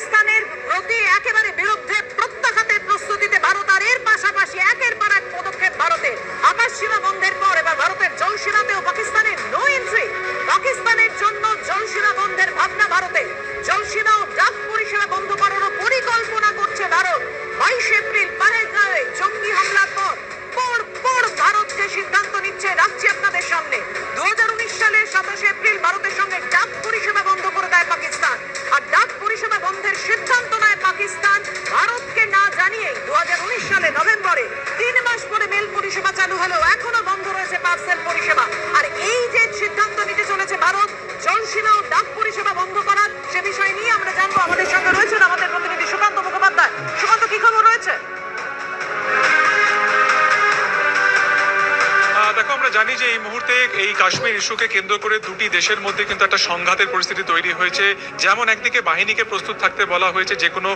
পাকিস্তানের প্রতি একেবারে বিরুদ্ধে প্রত্যাঘাতের প্রস্তুতিতে ভারত আর এর পাশাপাশি একের পর এক পদক্ষেপ ভারতের আকাশ সীমা বন্ধের পর এবার ভারতের জল সীমাতেও মুহূর্তে এই কাশ্মীর ইস্যুকে কেন্দ্র করে দুটি দেশের মধ্যে কিন্তু একটা সংঘাতের পরিস্থিতি তৈরি হয়েছে। যেমন একদিকে বাহিনীকে প্রস্তুত থাকতে বলা হয়েছে যে কোনো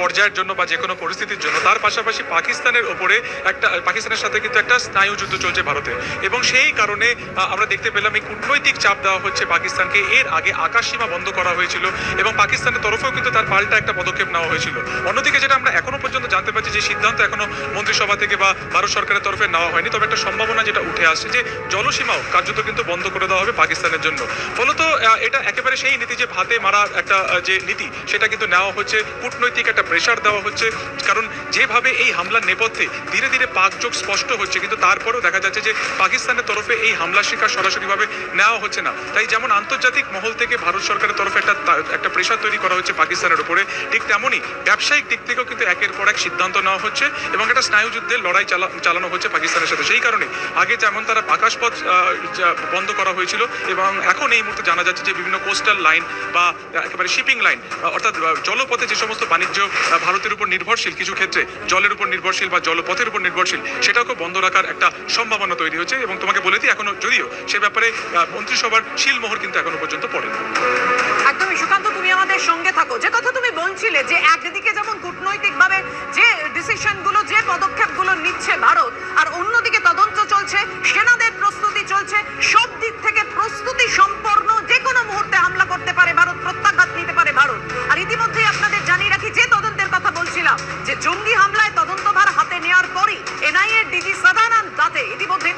পর্যায়ের জন্য বা যে কোনো পরিস্থিতির জন্য। তার পাশাপাশি পাকিস্তানের ওপরে একটা, পাকিস্তানের সাথে কিন্তু একটা স্নায়ু যুদ্ধ চলছে ভারতে। এবং সেই কারণে আমরা দেখতে পেলাম এই কূটনৈতিক চাপ দেওয়া হচ্ছে পাকিস্তানকে। এর আগে আকাশ সীমা বন্ধ করা হয়েছিল এবং পাকিস্তানের তরফেও কিন্তু তার পাল্টা একটা পদক্ষেপ নেওয়া হয়েছিল। অন্যদিকে যেটা আমরা এখনও পর্যন্ত জানতে পারছি যে সিদ্ধান্ত এখনও মন্ত্রিসভা থেকে বা ভারত সরকারের তরফে নেওয়া হয়নি। তবে একটা সম্ভাবনা যেটা উঠে আসছে যে জলসীমাও কার্যত কিন্তু বন্ধ করে দেওয়া হবে পাকিস্তানের জন্য। ফলত এটা একেবারে সেই নীতি যে ভাতে মারা একটা যে নীতি, সেটা কিন্তু নেওয়া হচ্ছে। কূটনৈতিক একটা প্রেশার দেওয়া হচ্ছে। কারণ যেভাবে এই হামলার নেপথ্যে ধীরে ধীরে পাক যোগ স্পষ্ট হচ্ছে, কিন্তু তারপরেও দেখা যাচ্ছে যে পাকিস্তানের তরফে এই হামলার শিকার সরাসরিভাবে নেওয়া হচ্ছে না। তাই যেমন আন্তর্জাতিক মহল থেকে ভারত সরকারের তরফে একটা একটা প্রেশার তৈরি করা হচ্ছে পাকিস্তানের উপরে, ঠিক তেমনই ব্যবসায়িক দিক থেকেও কিন্তু একের পর এক সিদ্ধান্ত নেওয়া হচ্ছে এবং একটা স্নায়ুযুদ্ধের লড়াই চালানো হচ্ছে পাকিস্তানের সাথে। সেই কারণে আগে যেমন তারা আকাশপথ বন্ধ করা হয়েছিল এবং এখন এই মুহূর্তে জানা যাচ্ছে যে বিভিন্ন কোস্টাল লাইন বা একেবারে শিপিং লাইন অর্থাৎ জলপথে যে সমস্ত বাণিজ্য ভারতের উপর নির্ভরশীল কিছু ক্ষেত্রে, জলের উপর নির্ভরশীল বা জলপথের উপর নির্ভরশীল সেটাকেও বন্ধ রাখার একটা সম্ভাবনা তৈরি হচ্ছে এবং তোমাকে বলে দিই এখনও, যদিও সে ব্যাপারে মন্ত্রিসভার শিলমোহর কিন্তু এখনও পর্যন্ত পড়েনি। একদমই, সুকান্ত, তুমি আমাদের সঙ্গে থাকো। যে কথা তুমি বলছিলে যে একদিকে যেমন কূটনৈতিকভাবে যে ডিসিশনগুলো, যে পদক্ষেপগুলো নিচ্ছে ভারত, আর অন্যদিকে তদন্ত জঙ্গি হামলায় তদন্তভার হাতে নেওয়ার পরই এনআইএ ডিজি সদানন্দ দাতে ইতিমধ্যেই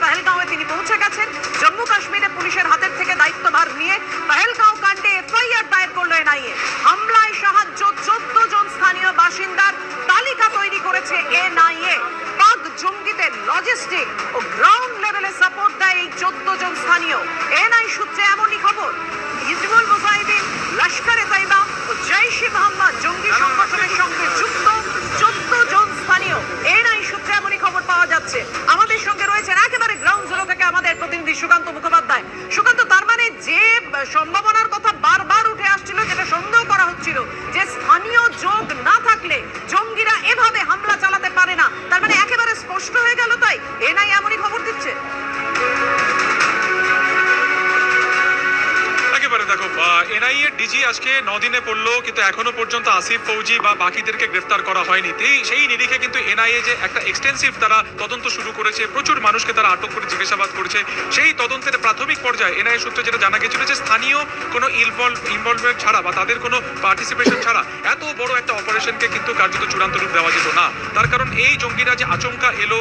ডিজি আজকে নদিনে পড়ল, কিন্তু এখনও পর্যন্ত আসিফ ফৌজি বা বাকিদেরকে গ্রেফতার করা হয়নি। সেই নিরিখে কিন্তু এনআইএ যে একটা এক্সটেন্সিভ তারা তদন্ত শুরু করেছে, প্রচুর মানুষকে তারা আটক করে জিজ্ঞাসাবাদ করেছে। সেই তদন্তের প্রাথমিক পর্যায়ে এনআইএ সূত্রে যেটা জানা গেছিল যে স্থানীয় কোনো ইনভলভ ইনভলভমেন্ট ছাড়া বা তাদের কোনো পার্টিসিপেশন ছাড়া এত বড় একটা অপারেশনকে কিন্তু কার্যত চূড়ান্ত রূপ দেওয়া যেত না। তার কারণ এই জঙ্গিরা যে আচমকা এলো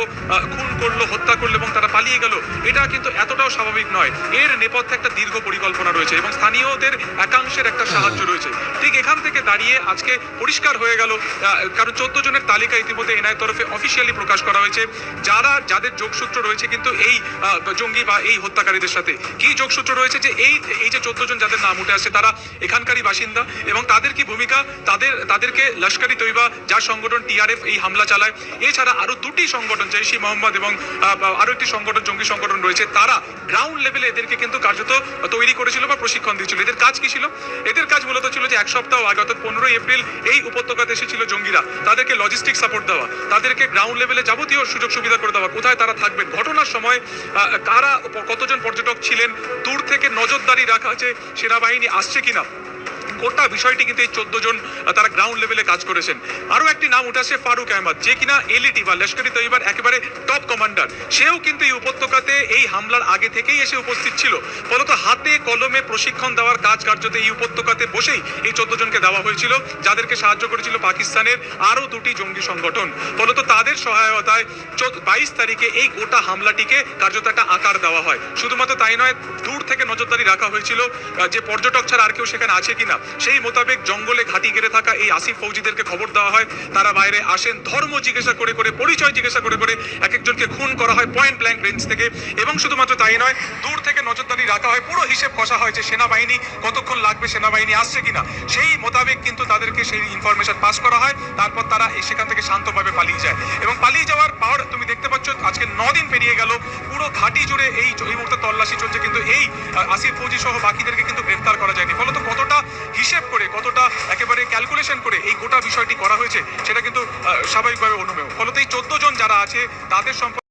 খুন করল, হত্যা করল এবং তারা পালিয়ে গেল, এটা কিন্তু এতটাও স্বাভাবিক নয়। এর নেপথ্যে একটা দীর্ঘ পরিকল্পনা রয়েছে এবং স্থানীয়দের একাংশের একটা সাহায্য রয়েছে। ঠিক এখান থেকে দাঁড়িয়ে আজকে পরিষ্কার হয়ে গেল কারণ চোদ্দ জনের তালিকা ইতিমধ্যে এনআই তরফে অফিসিয়ালি প্রকাশ করা হয়েছে। যারা, যাদের যোগসূত্র রয়েছে কিন্তু এই জঙ্গি বা এই হত্যাকারীদের সাথে। কি যোগসূত্র রয়েছে যে এই এই যে চোদ্দ জন যাদের নাম উঠে আসছে, তারা এখানকারই বাসিন্দা এবং তাদের কি ভূমিকা? তাদের, তাদেরকে লস্করি তৈবা যার সংগঠন টিআরএফ এই হামলা চালায়। এছাড়া আরও দুটি সংগঠন, জৈশি মোহাম্মদ এবং আরও একটি সংগঠন, জঙ্গি সংগঠন রয়েছে, তারা গ্রাউন্ড লেভেলে এদেরকে কিন্তু কার্যত তৈরি করেছিল বা প্রশিক্ষণ দিয়েছিল। এদের কাজ কি ছিল? এদের কাজ মূলত ছিল যে এক সপ্তাহ আগে, অর্থাৎ পনেরোই এপ্রিল, এই উপত্যকাতে এসেছিল জঙ্গিরা। তাদেরকে লজিস্টিক সাপোর্ট দেওয়া, তাদেরকে গ্রাউন্ড লেভেলে যাবতীয় সুযোগ সুবিধা করে দেওয়া। কোথায় তারা থাকবেন? ঘটনার সময় কারা কতজন পর্যটক ছিলেন? দূর থেকে নজরদারি রাখা আছে সেনাবাহিনী আসছে কিনা? গোটা বিষয়টি কিন্তু এই চোদ্দ জন, তারা গ্রাউন্ড লেভেলে কাজ করেছেন। আরও একটি নাম উঠে আসছে ফারুক আহমদ, যে কিনা এলইটি বা লস্করি তৈবার একেবারে টপ কমান্ডার সেও কিন্তু এই উপত্যকাতে এই হামলার আগে থেকেই এসে উপস্থিত ছিল। ফলত হাতে কলমে প্রশিক্ষণ দেওয়ার কাজ কার্যতে এই উপত্যকাতে বসেই এই চোদ্দ জনকে দেওয়া হয়েছিল, যাদেরকে সাহায্য করেছিল পাকিস্তানের আরও দুটি জঙ্গি সংগঠন। ফলত তাদের সহায়তায় বাইশ তারিখে এই গোটা হামলাটিকে কার্যত একটা আকার দেওয়া হয়। শুধুমাত্র তাই নয়, দূর থেকে নজরদারি রাখা হয়েছিল যে পর্যটক ছাড়া আর কেউ সেখানে আছে কিনা। সেই মোতাবেক জঙ্গলে ঘাঁটি গেড়ে থাকা এই আসিফ ফৌজিদেরকে খবর দেওয়া হয়। তারা বাইরে আসেন, ধর্ম জিজ্ঞাসা করে করে, পরিচয় জিজ্ঞাসা করে করে এক একজনকে খুন করা হয় পয়েন্ট ব্ল্যাঙ্ক রেঞ্জ থেকে। এবং শুধুমাত্র তাই নয়, দূর থেকে নজরদারি রাখা হয়, পুরো হিসেব কষা হয় যে সেনাবাহিনী কতক্ষণ লাগবে সেনাবাহিনী আসছে কিনা। সেই মোতাবেক কিন্তু তাদেরকে সেই ইনফরমেশন পাস করা হয়, তারপর তারা সেখান থেকে শান্তভাবে পালিয়ে যায়। এবং পালিয়ে যাওয়ার পর তুমি দেখতে পাচ্ছ, আজকে দিন পেরিয়ে গেল, পুরো ঘাটি জুড়ে এই এই মুহূর্তে তল্লাশি চলছে, কিন্তু এই আসিফ ফৌজি সহ বাকিদেরকে কিন্তু গ্রেফতার করা যায়নি। ফলত কতটা হিসেব করে, কতটা একেবারে ক্যালকুলেশন করে এই গোটা বিষয়টি করা হয়েছে, সেটা কিন্তু স্বাভাবিকভাবে অনুমেয়। ফলত এই চোদ্দ জন যারা আছে, তাদের সম্পর্কে